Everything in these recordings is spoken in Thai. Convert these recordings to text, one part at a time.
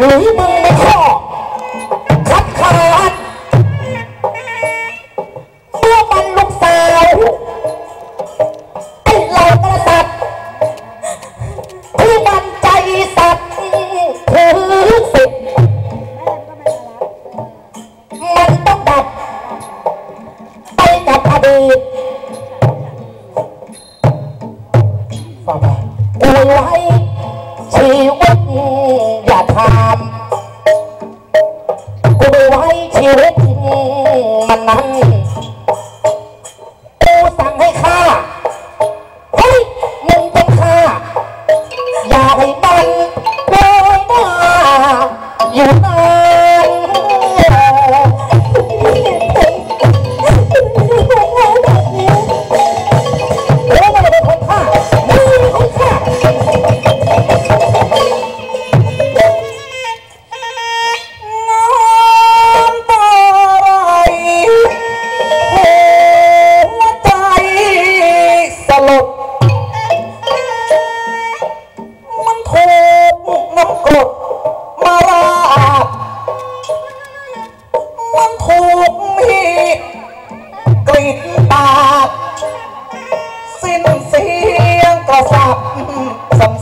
หรือมึงไม่ข้อคัดค้านเมื่อมันลูกสาวไอ้เหล่ากษัตริย์ที่มันใจสัตย์ถือสิทธิ์มันต้องดับไปกับอดีตฟังไปอวไว้ชีวิตามกูไว้ชีวิตมันนั้นกูสั่งให้ฆ่าเฮ้ยมึงต้องฆ่า อย่าให้มันโดนหน้าอยู่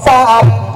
สั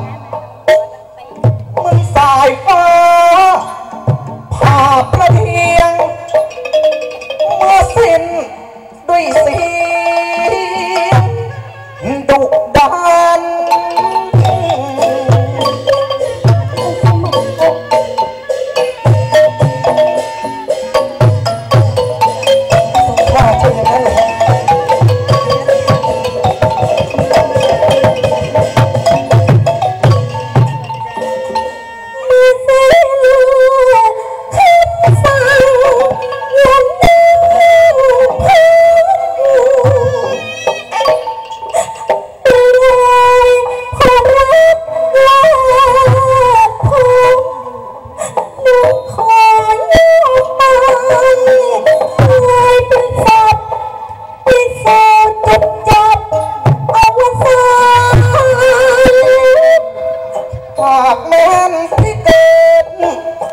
นที่เกิด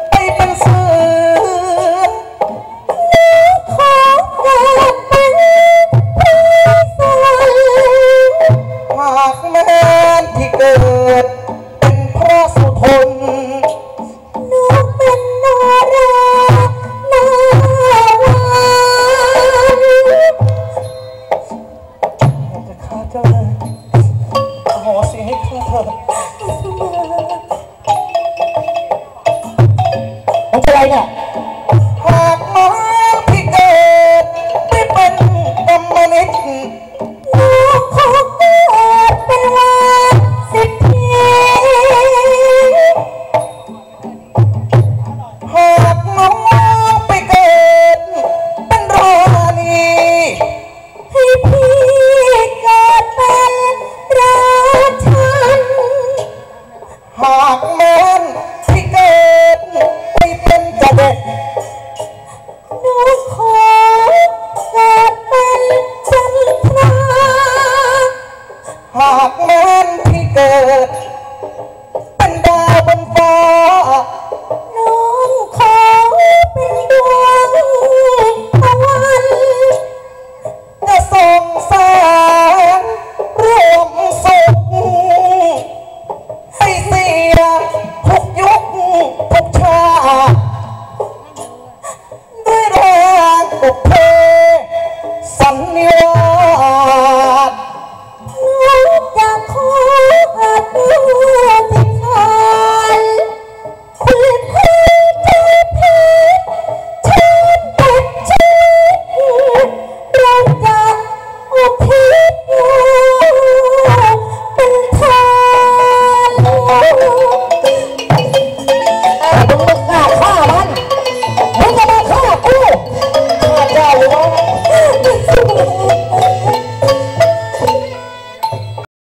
ไปเป็นเสือขอเกิดเป็นผู้สวรรค์หากแม่นที่เกิดเป็นพระสุทนหนูเป็นนรานาวานอยากจะฆ่าเจ้าเลยอโหสิให้ข้าเถิดมันจะอะ ไ Oh. oh, oh.